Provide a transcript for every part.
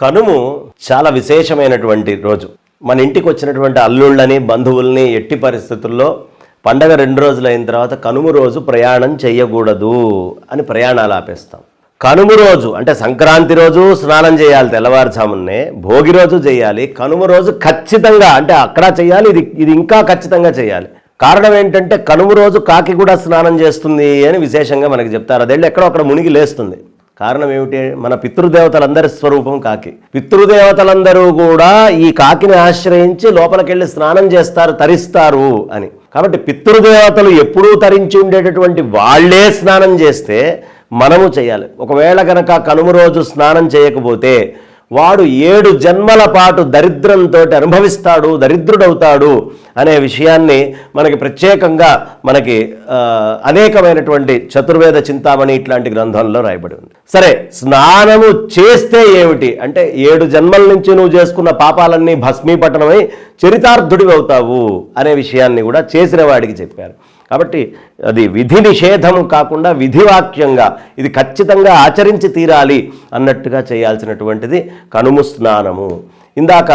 కనుము చాలా విశేషమైనటువంటి రోజు. మన ఇంటికి వచ్చినటువంటి అల్లుళ్ళని బంధువుల్ని ఎట్టి పరిస్థితుల్లో పండగ రెండు రోజులు అయిన తర్వాత కనుము రోజు ప్రయాణం చేయకూడదు అని ప్రయాణాలు ఆపేస్తాం. కనుము రోజు అంటే సంక్రాంతి రోజు స్నానం చేయాలి తెల్లవారుజామునే భోగి రోజు చేయాలి కనుమ రోజు ఖచ్చితంగా అంటే అక్కడ చేయాలి ఇది ఇది ఇంకా ఖచ్చితంగా చేయాలి. కారణం ఏంటంటే కనుమ రోజు కాకి కూడా స్నానం చేస్తుంది అని విశేషంగా మనకి చెప్తారు. అదేళ్ళు ఎక్కడో అక్కడ మునిగి లేస్తుంది. కారణం ఏమిటి? మన పితృదేవతలందరి స్వరూపం కాకి. పితృదేవతలందరూ కూడా ఈ కాకిని ఆశ్రయించి లోపలికెళ్ళి స్నానం చేస్తారు తరిస్తారు అని. కాబట్టి పితృదేవతలు ఎప్పుడూ తరించి ఉండేటటువంటి వాళ్ళే స్నానం చేస్తే మనము చేయాలి. ఒకవేళ కనుక కనుమ రోజు స్నానం చేయకపోతే వాడు ఏడు జన్మల పాటు దరిద్రంతో అనుభవిస్తాడు దరిద్రుడవుతాడు అనే విషయాన్ని మనకి ప్రత్యేకంగా మనకి అనేకమైనటువంటి చతుర్వేద చింతామణి ఇట్లాంటి గ్రంథంలో రాయబడి ఉంది. సరే స్నానము చేస్తే ఏమిటి? అంటే ఏడు జన్మల నుంచి నువ్వు చేసుకున్న పాపాలన్నీ భస్మీపట్టణమై చరితార్థుడివి అవుతావు అనే విషయాన్ని కూడా చేసిన వాడికి చెప్పారు. కాబట్టి అది విధి నిషేధం కాకుండా విధివాక్యంగా ఇది ఖచ్చితంగా ఆచరించి తీరాలి అన్నట్టుగా చేయాల్సినటువంటిది కనుము స్నానము. ఇందాక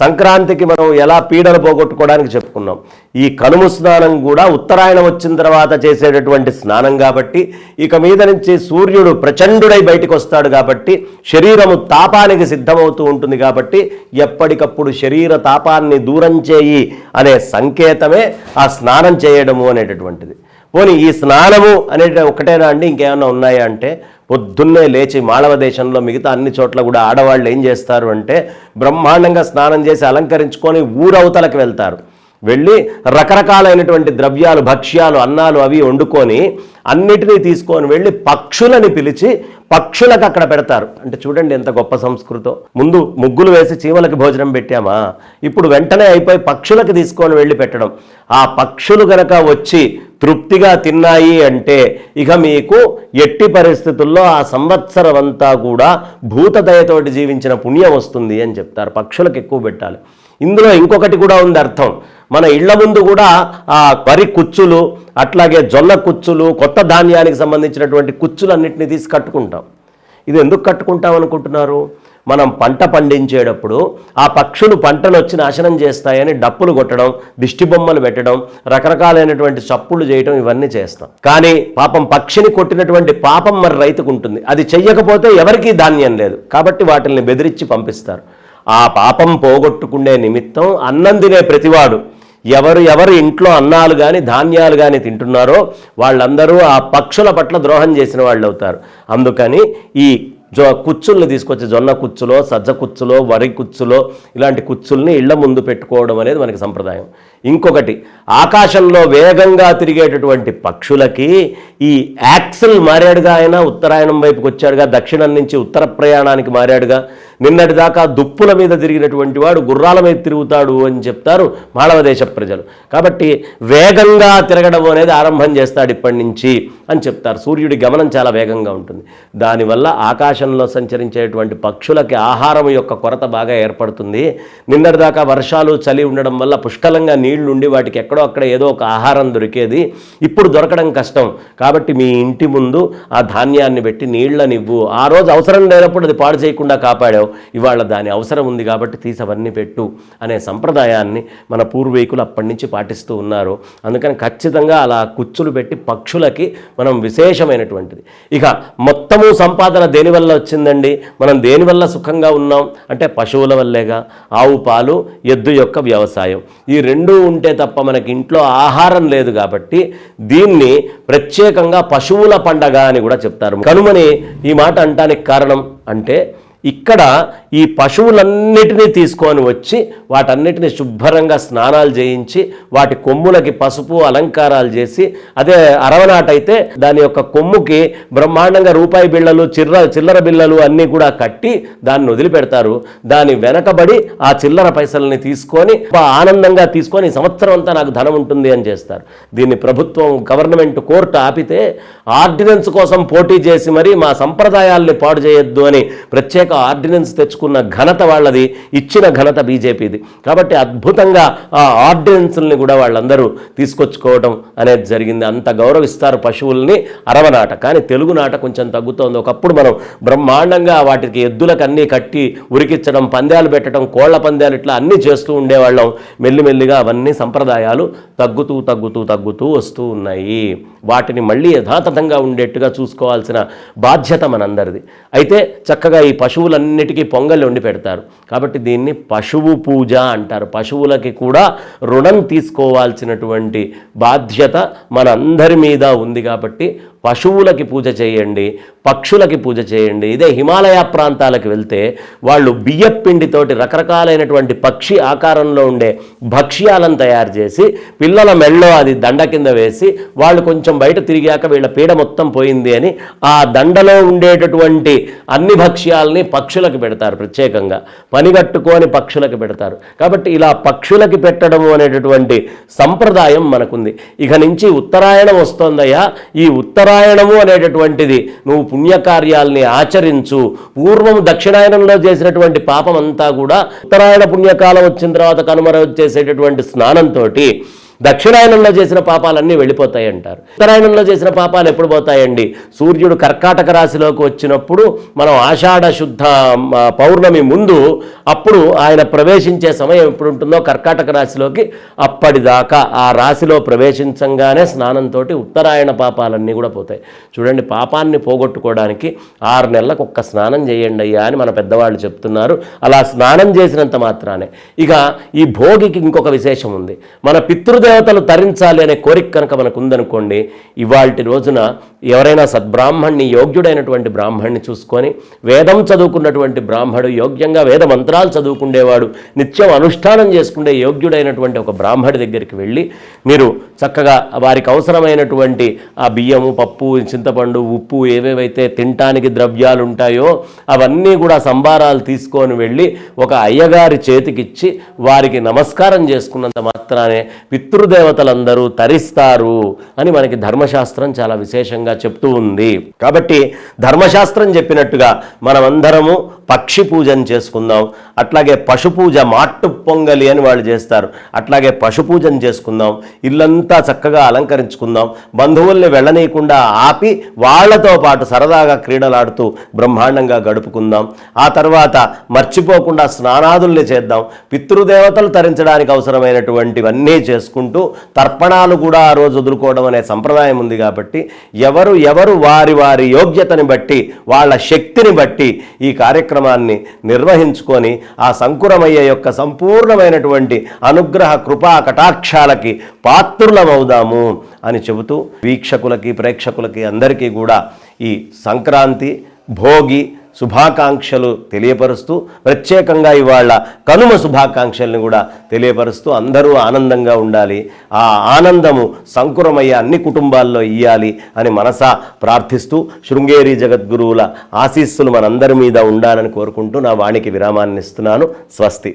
సంక్రాంతికి మనం ఎలా పీడలు పోగొట్టుకోవడానికి చెప్పుకున్నాం. ఈ కనుము స్నానం కూడా ఉత్తరాయణం వచ్చిన తర్వాత చేసేటటువంటి స్నానం కాబట్టి ఇక మీద నుంచి సూర్యుడు ప్రచండుడై బయటకు వస్తాడు కాబట్టి శరీరము తాపానికి సిద్ధమవుతూ ఉంటుంది కాబట్టి ఎప్పటికప్పుడు శరీర తాపాన్ని దూరం చేయి అనే సంకేతమే ఆ స్నానం చేయడము అనేటటువంటిది. పోనీ ఈ స్నానము అనే ఒకటేనా అండి? ఇంకేమైనా ఉన్నాయా అంటే పొద్దున్నే లేచి మాళవ దేశంలో మిగతా అన్ని చోట్ల కూడా ఆడవాళ్ళు ఏం చేస్తారు అంటే బ్రహ్మాండంగా స్నానం చేసి అలంకరించుకొని ఊరవతలకు వెళ్తారు. వెళ్ళి రకరకాలైనటువంటి ద్రవ్యాలు భక్ష్యాలు అన్నాలు అవి వండుకొని అన్నిటినీ తీసుకొని వెళ్ళి పక్షులని పిలిచి పక్షులకు అక్కడ పెడతారు. అంటే చూడండి ఎంత గొప్ప సంస్కృతం. ముందు ముగ్గులు వేసి చీమలకు భోజనం పెట్టామా? ఇప్పుడు వెంటనే అయిపోయి పక్షులకు తీసుకొని వెళ్ళి పెట్టడం. ఆ పక్షులు గనక వచ్చి తృప్తిగా తిన్నాయి అంటే ఇక మీకు ఎట్టి పరిస్థితుల్లో ఆ సంవత్సరం అంతా కూడా భూతదయతోటి జీవించిన పుణ్యం వస్తుంది అని చెప్తారు. పక్షులకు ఎక్కువ పెట్టాలి. ఇందులో ఇంకొకటి కూడా ఉంది అర్థం. మన ఇళ్ళ ముందు కూడా ఆ వరి కుచ్చులు అట్లాగే జొన్న కుచ్చులు కొత్త ధాన్యానికి సంబంధించినటువంటి కుచ్చులు అన్నింటినీ తీసి కట్టుకుంటాం. ఇది ఎందుకు కట్టుకుంటాం అనుకుంటున్నారు? మనం పంట పండించేటప్పుడు ఆ పక్షులు పంటను వచ్చి నాశనం చేస్తాయని డప్పులు కొట్టడం దిష్టి బొమ్మలు పెట్టడం రకరకాలైనటువంటి చప్పులు చేయడం ఇవన్నీ చేస్తాం. కానీ పాపం పక్షిని కొట్టినటువంటి పాపం మరి రైతుకు ఉంటుంది. అది చెయ్యకపోతే ఎవరికీ ధాన్యం లేదు. కాబట్టి వాటిని బెదిరించి పంపిస్తారు. ఆ పాపం పోగొట్టుకునే నిమిత్తం అన్నం తినే ప్రతివాడు ఎవరు ఎవరు ఇంట్లో అన్నాలు కానీ ధాన్యాలు కానీ తింటున్నారో వాళ్ళందరూ ఆ పక్షుల పట్ల ద్రోహం చేసిన వాళ్ళు అవుతారు అందుకని ఈ జొ కుచ్చుల్ని తీసుకొచ్చి జొన్న కుచ్చులో సజ్జ కుచ్చులో వరి కుచ్చులో ఇలాంటి కుచ్చుల్ని ఇళ్ళ ముందు పెట్టుకోవడం అనేది మనకి సంప్రదాయం. ఇంకొకటి ఆకాశంలో వేగంగా తిరిగేటటువంటి పక్షులకి ఈ యాక్సిల్ మారాడుగా ఆయన ఉత్తరాయణం వైపుకి వచ్చాడుగా దక్షిణం నుంచి ఉత్తర ప్రయాణానికి మారాడుగా నిన్నటి దాకా దుప్పుల మీద తిరిగినటువంటి వాడు గుర్రాల మీద తిరుగుతాడు అని చెప్తారు మాళవ దేశ ప్రజలు. కాబట్టి వేగంగా తిరగడం అనేది ఆరంభం చేస్తాడు ఇప్పటి నుంచి అని చెప్తారు. సూర్యుడి గమనం చాలా వేగంగా ఉంటుంది. దానివల్ల ఆకాశంలో సంచరించేటువంటి పక్షులకి ఆహారం యొక్క కొరత బాగా ఏర్పడుతుంది. నిన్నటిదాకా వర్షాలు చలి ఉండడం వల్ల పుష్కలంగా నీళ్ళు ఉండి వాటికి ఎక్కడో అక్కడ ఏదో ఒక ఆహారం దొరికేది. ఇప్పుడు దొరకడం కష్టం. కాబట్టి మీ ఇంటి ముందు ఆ ధాన్యాన్ని పెట్టి నీళ్ళనివ్వు ఆ రోజు అవసరం లేనప్పుడు అది పాడు చేయకుండా కాపాడావు. ఇవాళ దాని అవసరం ఉంది కాబట్టి తీసవన్నీ పెట్టు అనే సంప్రదాయాన్ని మన పూర్వీకులు అప్పటి నుంచి పాటిస్తూ ఉన్నారు. అందుకని ఖచ్చితంగా అలా కుచ్చులు పెట్టి పక్షులకి మనం విశేషమైనటువంటిది. ఇక మొత్తము సంపాదన దేనివల్ల వచ్చిందండి? మనం దేనివల్ల సుఖంగా ఉన్నాం? అంటే పశువుల వల్లేగా ఆవు పాలు ఎద్దు యొక్క వ్యవసాయం. ఈ రెండు ఉంటే తప్ప మనకి ఇంట్లో ఆహారం లేదు కాబట్టి దీన్ని ప్రత్యేకంగా పశువుల పండగ అని కూడా చెప్తారు. కనుమని ఈ మాట అంటానికి కారణం అంటే ఇక్కడ ఈ పశువులన్నిటినీ తీసుకొని వచ్చి వాటన్నిటిని శుభ్రంగా స్నానాలు చేయించి వాటి కొమ్ములకి పసుపు అలంకారాలు చేసి అదే అరవనాటైతే దాని యొక్క కొమ్ముకి బ్రహ్మాండంగా రూపాయి బిళ్ళలు చిర్ర చిల్లర బిళ్ళలు అన్నీ కూడా కట్టి దాన్ని వదిలిపెడతారు. దాని వెనకబడి ఆ చిల్లర పైసల్ని తీసుకొని ఆనందంగా తీసుకొని సంవత్సరం అంతా నాకు ధనం ఉంటుంది అని చేస్తారు. దీన్ని ప్రభుత్వం గవర్నమెంట్ కోర్టు ఆపితే ఆర్డినెన్స్ కోసం పోటీ చేసి మరి మా సంప్రదాయాల్ని పాడు చేయొద్దు అని ప్రత్యేక ఆర్డినెన్స్ తీసుకున్న ఘనత వాళ్ళది ఇచ్చిన ఘనత బీజేపీది. కాబట్టి అద్భుతంగా ఆ ఆర్డినెన్స్ని కూడా వాళ్ళందరూ తీసుకొచ్చుకోవడం అనేది జరిగింది. అంత గౌరవిస్తారు పశువుల్ని అరవనాట కానీ తెలుగు నాట కొంచెం తగ్గుతోంది. ఒకప్పుడు మనం బ్రహ్మాండంగా వాటికి ఎద్దులకు అన్నీ కట్టి ఉరికిచ్చడం పందాలు పెట్టడం కోళ్ళ పందాలు ఇట్లా అన్నీ చేస్తూ ఉండేవాళ్ళం. మెల్లిమెల్లిగా అవన్నీ సంప్రదాయాలు తగ్గుతూ తగ్గుతూ తగ్గుతూ వస్తూ ఉన్నాయి. వాటిని మళ్ళీ యథాతథంగా ఉండేట్టుగా చూసుకోవాల్సిన బాధ్యత మనందరిది. అయితే చక్కగా ఈ పశువులన్నిటికీ పొంగల్ వండి పెడతారు. కాబట్టి దీన్ని పశువు పూజ అంటారు. పశువులకి కూడా రుణం తీసుకోవాల్సినటువంటి బాధ్యత మనందరి మీద ఉంది కాబట్టి పశువులకి పూజ చేయండి పక్షులకి పూజ చేయండి ఇదే హిమాలయ ప్రాంతాలకు వెళ్తే వాళ్ళు బియ్యపిండితోటి రకరకాలైనటువంటి పక్షి ఆకారంలో ఉండే భక్ష్యాలను తయారు చేసి పిల్లల మెళ్ళో అది దండ కింద వేసి వాళ్ళు కొంచెం బయట తిరిగాక వీళ్ళ పీడ మొత్తం పోయింది అని ఆ దండలో ఉండేటటువంటి అన్ని భక్ష్యాలని పక్షులకు పెడతారు ప్రత్యేకంగా. పనిగట్టుకొని పక్షులకు పెడతారు. కాబట్టి ఇలా పక్షులకి పెట్టడము అనేటటువంటి సంప్రదాయం మనకుంది. ఇక నుంచి ఉత్తరాయణం వస్తోందయ్యా. ఈ దక్షిణాయనము అనేటటువంటిది. నువ్వు పుణ్యకార్యాల్ని ఆచరించు. పూర్వం దక్షిణాయనంలో చేసినటువంటి పాపం అంతా కూడా ఉత్తరాయణ పుణ్యకాలం వచ్చిన తర్వాత కనుమర చేసేటటువంటి స్నానంతో దక్షిణాయనంలో చేసిన పాపాలన్నీ వెళ్ళిపోతాయి అంటారు ఉత్తరాయణంలో చేసిన పాపాలు ఎప్పుడు పోతాయండి? సూర్యుడు కర్కాటక రాశిలోకి వచ్చినప్పుడు మనం ఆషాఢ శుద్ధ పౌర్ణమి ముందు అప్పుడు ఆయన ప్రవేశించే సమయం ఎప్పుడు ఉంటుందో కర్కాటక రాశిలోకి అప్పటిదాకా ఆ రాశిలో ప్రవేశించంగానే స్నానంతో ఉత్తరాయణ పాపాలన్నీ కూడా పోతాయి. చూడండి పాపాన్ని పోగొట్టుకోవడానికి ఆరు నెలలకు ఒక్క స్నానం చేయండి అయ్యా అని మన పెద్దవాళ్ళు చెప్తున్నారు. అలా స్నానం చేసినంత మాత్రానే. ఇక ఈ భోగికి ఇంకొక విశేషం ఉంది. మన పితృ దేవతలు తరించాలి అనే కోరిక కనుక మనకు ఉందనుకోండి ఇవాల్టి రోజున ఎవరైనా సద్బ్రాహ్మణ్ణి యోగ్యుడైనటువంటి బ్రాహ్మణ్ణి చూసుకొని వేదం చదువుకున్నటువంటి బ్రాహ్మడు యోగ్యంగా వేద మంత్రాలు చదువుకుండేవాడు నిత్యం అనుష్ఠానం చేసుకునే యోగ్యుడైనటువంటి ఒక బ్రాహ్మడి దగ్గరికి వెళ్ళి మీరు చక్కగా వారికి అవసరమైనటువంటి ఆ బియ్యము పప్పు చింతపండు ఉప్పు ఏవేవైతే తినటానికి ద్రవ్యాలు ఉంటాయో అవన్నీ కూడా సంభారాలు తీసుకొని వెళ్ళి ఒక అయ్యగారి చేతికిచ్చి వారికి నమస్కారం చేసుకున్నంత మాత్రానే పితృదేవతలందరూ తరిస్తారు అని మనకి ధర్మశాస్త్రం చాలా విశేషంగా చెప్తూ ఉంది. కాబట్టి ధర్మశాస్త్రం చెప్పినట్టుగా మనమందరము పక్షి పూజను చేసుకుందాం అట్లాగే పశు పూజ మాట్టు పొంగలి అని వాళ్ళు చేస్తారు అట్లాగే పశు పూజను చేసుకుందాం ఇల్లంతా చక్కగా అలంకరించుకుందాం బంధువుల్ని వెళ్ళనీయకుండా ఆపి వాళ్ళతో పాటు సరదాగా క్రీడలాడుతూ బ్రహ్మాండంగా గడుపుకుందాం. ఆ తర్వాత మర్చిపోకుండా స్నానాదుల్ని చేద్దాం. పితృదేవతలు తరించడానికి అవసరమైనటువంటివన్నీ చేసుకుంటూ తర్పణాలు కూడా ఆ రోజు వదులుకోవడం అనే సంప్రదాయం ఉంది కాబట్టి ఎవరు ఎవరు వారి వారి యోగ్యతని బట్టి వాళ్ళ శక్తిని బట్టి ఈ కార్యక్రమాన్ని నిర్వహించుకొని ఆ సంకురమయ్య యొక్క సంపూర్ణమైనటువంటి అనుగ్రహ కృపా కటాక్షాలకి పాత్రులమవుదాము అని చెబుతూ వీక్షకులకి ప్రేక్షకులకి అందరికీ కూడా ఈ సంక్రాంతి భోగి శుభాకాంక్షలు తెలియపరుస్తూ ప్రత్యేకంగా ఇవాళ కనుమ శుభాకాంక్షల్ని కూడా తెలియపరుస్తూ అందరూ ఆనందంగా ఉండాలి. ఆ ఆనందము సంకురమయ్యే అన్ని కుటుంబాల్లో ఇయ్యాలి అని మనసా ప్రార్థిస్తూ శృంగేరి జగద్గురువుల ఆశీస్సులు మనందరి మీద ఉండాలని కోరుకుంటూ నా వాణికి విరామాన్ని ఇస్తున్నాను స్వస్తి.